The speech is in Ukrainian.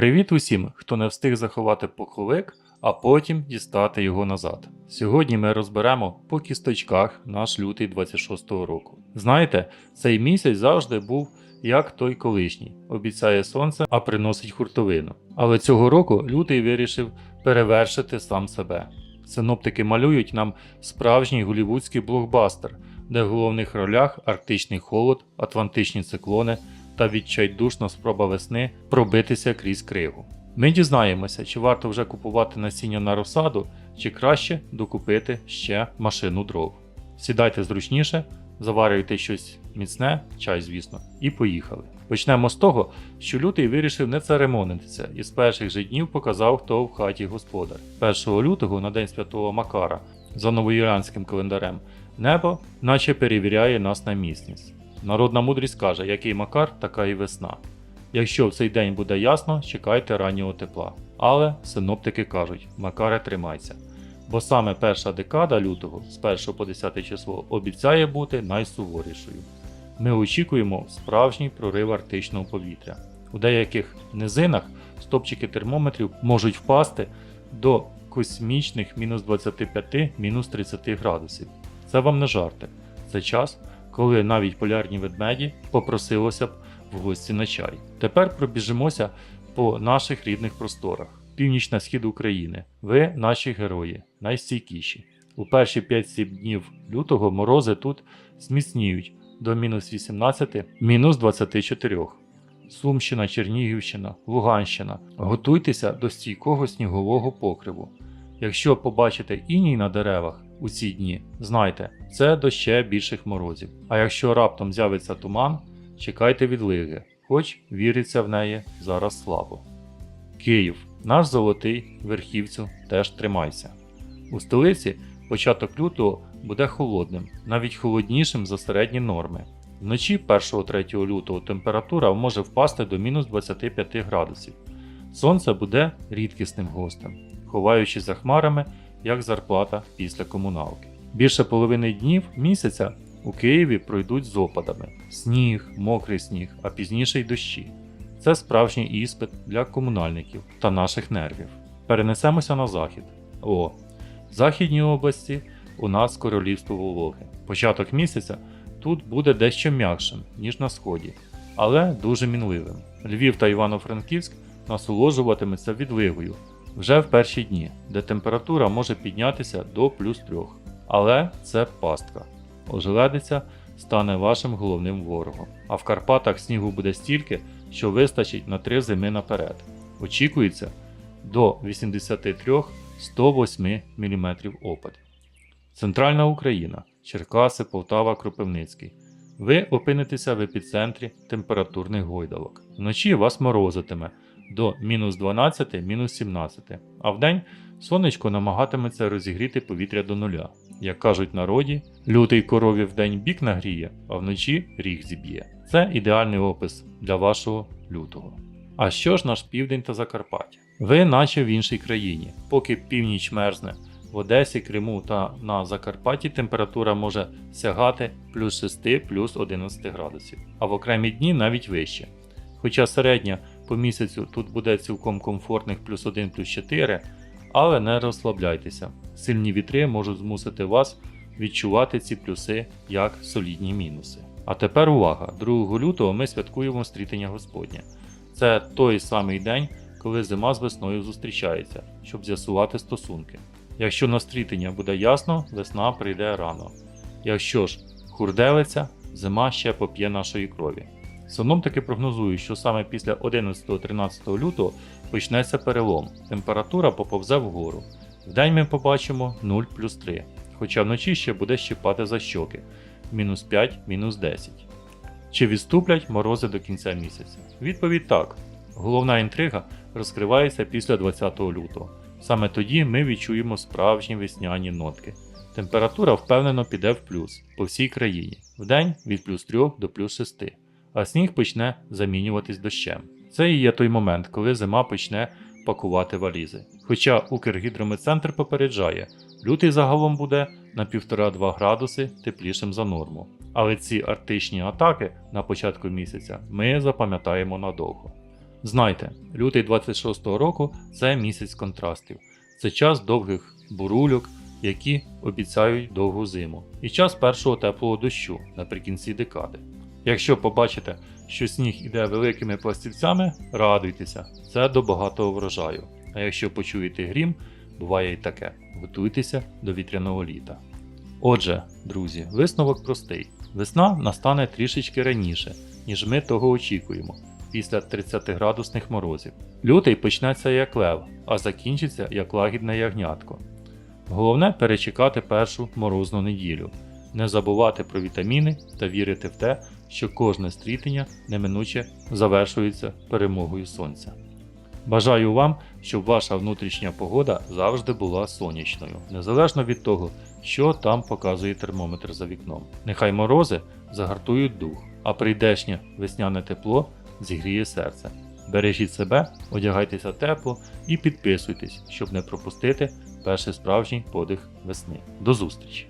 Привіт усім, хто не встиг заховати пуховик, а потім дістати його назад. Сьогодні ми розберемо по кісточках наш лютий 26-го року. Знаєте, цей місяць завжди був як той колишній, обіцяє сонце, а приносить хуртовину. Але цього року лютий вирішив перевершити сам себе. Синоптики малюють нам справжній голівудський блокбастер, де в головних ролях арктичний холод, атлантичні циклони та відчайдушна спроба весни пробитися крізь кригу. Ми дізнаємося, чи варто вже купувати насіння на розсаду, чи краще докупити ще машину дров. Сідайте зручніше, заварюйте щось міцне, чай, звісно, і поїхали. Почнемо з того, що лютий вирішив не церемонитися і з перших же днів показав, хто в хаті господар. 1 лютого на день святого Макара за новоюліанським календарем небо наче перевіряє нас на міцність. Народна мудрість каже, який Макар, така і весна. Якщо в цей день буде ясно, чекайте раннього тепла. Але синоптики кажуть, Макаре тримайся. Бо саме перша декада лютого з 1 по 10 число обіцяє бути найсуворішою. Ми очікуємо справжній прорив арктичного повітря. У деяких низинах стопчики термометрів можуть впасти до космічних мінус 25 мінус 30 градусів. Це вам не жарти. Це час, коли навіть полярні ведмеді попросилося б в гості на чай. Тепер пробіжимося по наших рідних просторах. Північ на схід України. Ви наші герої, найстійкіші. У перші 5-7 днів лютого морози тут зміцніють до мінус 18, мінус 24. Сумщина, Чернігівщина, Луганщина. Готуйтеся до стійкого снігового покриву. Якщо побачите іній на деревах у ці дні, знайте, це до ще більших морозів. А якщо раптом з'явиться туман, чекайте відлиги, хоч віриться в неї зараз слабо. Київ, наш золотий верхівцю, теж тримайся. У столиці початок лютого буде холодним, навіть холоднішим за середні норми. Вночі 1-3 лютого температура може впасти до мінус 25 градусів. Сонце буде рідкісним гостем, ховаючись за хмарами, як зарплата після комуналки. Більше половини днів місяця у Києві пройдуть з опадами: сніг, мокрий сніг, а пізніше й дощі. Це справжній іспит для комунальників та наших нервів. Перенесемося на захід. О, в західній області у нас королівство вологи. Початок місяця тут буде дещо м'якшим, ніж на сході, але дуже мінливим. Львів та Івано-Франківськ насолоджуватиметься відливою вже в перші дні, де температура може піднятися до плюс 3. Але це пастка. Ожеледиця стане вашим головним ворогом. А в Карпатах снігу буде стільки, що вистачить на три зими наперед. Очікується до 83-108 мм опадів. Центральна Україна, Черкаси, Полтава, Кропивницький. Ви опинитеся в епіцентрі температурних гойдалок. Вночі вас морозитиме до мінус 12, мінус 17, а вдень сонечко намагатиметься розігріти повітря до нуля. Як кажуть в народі, лютий корові вдень бік нагріє, а вночі ріг зіб'є. Це ідеальний опис для вашого лютого. А що ж наш південь та Закарпаття? Ви наче в іншій країні, поки північ мерзне. В Одесі, Криму та на Закарпатті температура може сягати плюс 6 плюс 11 градусів, а в окремі дні навіть вище. Хоча середня по місяцю тут буде цілком комфортних плюс 1 плюс 4, але не розслабляйтеся. Сильні вітри можуть змусити вас відчувати ці плюси як солідні мінуси. А тепер увага! 2 лютого ми святкуємо стрітення Господнє. Це той самий день, коли зима з весною зустрічається, щоб з'ясувати стосунки. Якщо на стрітення буде ясно, весна прийде рано. Якщо ж хурделиться, зима ще поп'є нашої крові. Синоптики прогнозують, що саме після 11-13 лютого почнеться перелом, температура поповзе вгору. Вдень ми побачимо 0 плюс 3, хоча вночі ще буде щипати за щоки мінус 5, мінус 10. Чи відступлять морози до кінця місяця? Відповідь так. Головна інтрига розкривається після 20 лютого. Саме тоді ми відчуємо справжні весняні нотки. Температура впевнено піде в плюс по всій країні, вдень від плюс 3 до плюс 6, а сніг почне замінюватись дощем. Це і є той момент, коли зима почне пакувати валізи. Хоча Укргідрометцентр попереджає, лютий загалом буде на 1,5-2 градуси теплішим за норму. Але ці арктичні атаки на початку місяця ми запам'ятаємо надовго. Знайте, лютий 26-го року це місяць контрастів. Це час довгих бурульок, які обіцяють довгу зиму, і час першого теплого дощу наприкінці декади. Якщо побачите, що сніг іде великими пластівцями, радуйтеся, це до багатого врожаю. А якщо почуєте грім, буває і таке. Готуйтеся до вітряного літа. Отже, друзі, висновок простий: весна настане трішечки раніше, ніж ми того очікуємо, після 30-градусних морозів. Лютий почнеться як лев, а закінчиться як лагідне ягнятко. Головне перечекати першу морозну неділю, не забувати про вітаміни та вірити в те, що кожне стрітення неминуче завершується перемогою сонця. Бажаю вам, щоб ваша внутрішня погода завжди була сонячною, незалежно від того, що там показує термометр за вікном. Нехай морози загартують дух, а прийдешнє весняне тепло зігріє серце. Бережіть себе, одягайтеся тепло і підписуйтесь, щоб не пропустити перший справжній подих весни. До зустрічі!